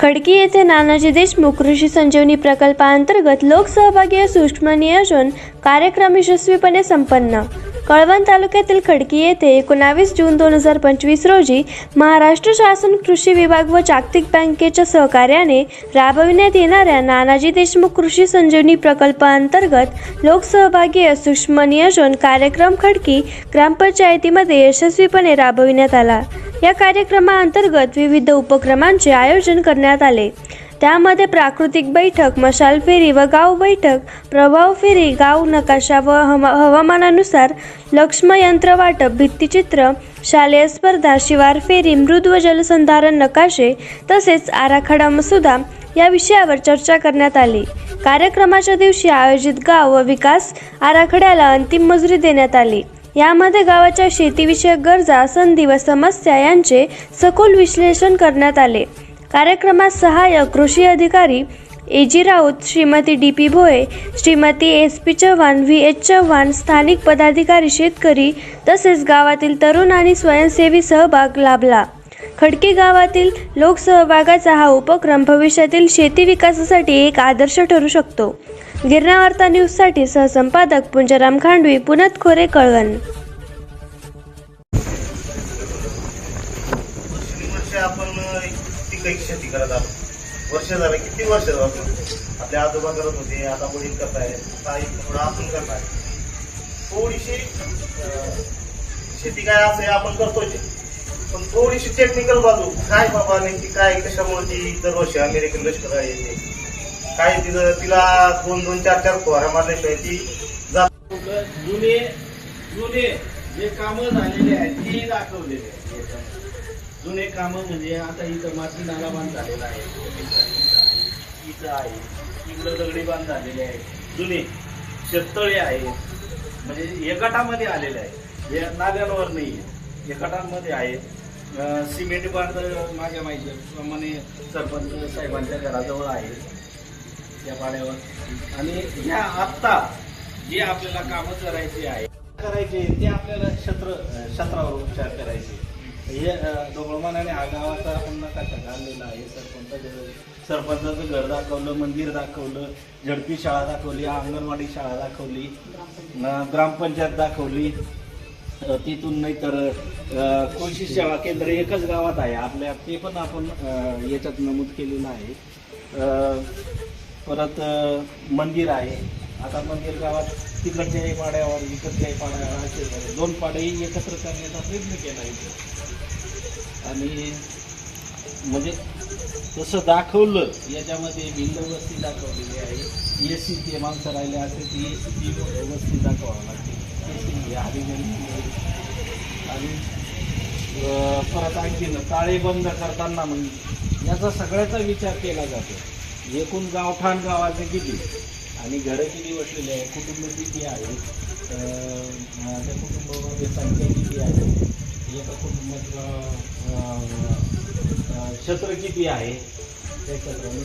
खडकी येथे नानाजी देशमुख कृषी संजीवनी प्रकल्पाअंतर्गत लोकसहभागी सूक्ष्म नियोजन कार्यक्रम यशस्वीपणे संपन्न. कळवण तालुक्यातील खडकी येथे एकोणावीस जून दोन हजार पंचवीस रोजी महाराष्ट्र शासन कृषी विभाग व जागतिक बँकेच्या सहकार्याने राबविण्यात येणाऱ्या नानाजी देशमुख कृषी संजीवनी प्रकल्पाअंतर्गत लोकसहभागी सूक्ष्म नियोजन कार्यक्रम खडकी ग्रामपंचायतीमध्ये यशस्वीपणे राबविण्यात आला. या कार्यक्रमाअंतर्गत विविध उपक्रमांचे आयोजन करण्यात आले. त्यामध्ये प्राकृतिक बैठक मशाल फेरी व गाव बैठक प्रभाव फेरी गाव नकाशा व हवा हवामानानुसार लक्ष्म यंत्र वाटप भित्तिचित्र शालेय स्पर्धा शिवार फेरी मृद व जलसंधारण नकाशे तसेच आराखडा मसुदा या विषयावर चर्चा करण्यात आली. कार्यक्रमाच्या दिवशी आयोजित गाव व विकास आराखड्याला अंतिम मंजुरी देण्यात आली. यामध्ये गावाच्या शेतीविषयक गरजा संधी व समस्या यांचे सखोल विश्लेषण करण्यात आले. कार्यक्रमात सहाय्यक कृषी अधिकारी A G Raut Shrimati D P Bhoye Shrimati S P Chavan V H Chavan स्थानिक पदाधिकारी शेतकरी तसेच गावातील तरुण आणि स्वयंसेवी सहभाग लाभला. खडके गावातील लोकसहभागाचा हा उपक्रम भविष्यातील शेती विकासासाठी एक आदर्श ठरू शकतो. गिरणावार्ता न्यूजसाठी सहसंपादक पुंजराम खांडवी पुनत खोरे कळवण. आपण शेती करत आहोत? वर्ष झालं किती वर्ष झालं आपण? आपले आजोबा करत होते आता वडील करताय काही थोडं आपण करताय थोडीशी शेती काय असं आपण करतोय? पण थोडीशी टेक्निकल बाजू. काय बाबा नेमकी काय कशामुळे ती दरवर्षी अमेरिकन लष्कर येते काय तिथं तिला दोन दोन चार चार फवारा मारल्याशिवाय ती जात जुने जुने जे कामं झालेले आहेत ती दाखवलेले आहेत. जुने कामं म्हणजे आता इथं माती नाला बांध झालेला आहे. इथं आहे. इकडं दगडी बांध झालेले आहेत. जुने शेततळे आहेत. म्हणजे एकटामध्ये आलेले आहे हे नाल्यांवर नाही आहे हे आहेत. सिमेंट बांध माझ्या माहितीप्रमाणे सरपंच साहेबांच्या घराजवळ आहे त्या पाड्यावर. आणि ह्या आत्ता जे आपल्याला कामं करायची आहे. करायचे ते आपल्याला क्षेत्र क्षेत्रावर उपचार करायचे हे डोंगळमानाने हा गावाचा आपण नकाशा घाललेला आहे. सरपंच सरपंचाचं घर दाखवलं मंदिर दाखवलं झडपी शाळा दाखवली अंगणवाडी शाळा दाखवली ग्रामपंचायत दाखवली. तिथून नाही तर कृषी सेवा केंद्र एकच गावात आहे. आपल्या ते पण आपण याच्यात नमूद केलेलं आहे. परत मंदिर आहे. आता मंदिर गावात तिकडच्याही पाड्यावर इकडच्याही पाड्यावर असे दोन पाड्याही एकत्र करण्याचा प्रयत्न केला इथे. आणि म्हणजे तसं दाखवलं याच्यामध्ये भिन्न वस्ती दाखवलेली आहे. ए सी ते माणसं राहिले असेल ती ए सी वस्ती दाखवावी लागते. आणि परत आणखीन ताळे बंद करताना मग याचा सगळ्याचा विचार केला जातो एकूण गावठाण गावाचे किती आणि घरं किती वसलेली आहे कुटुंब किती आहे अं, त्या कुटुंबामध्ये संख्या किती आहे एका कुटुंबाचं क्षेत्र किती आहे त्या क्षेत्रामध्ये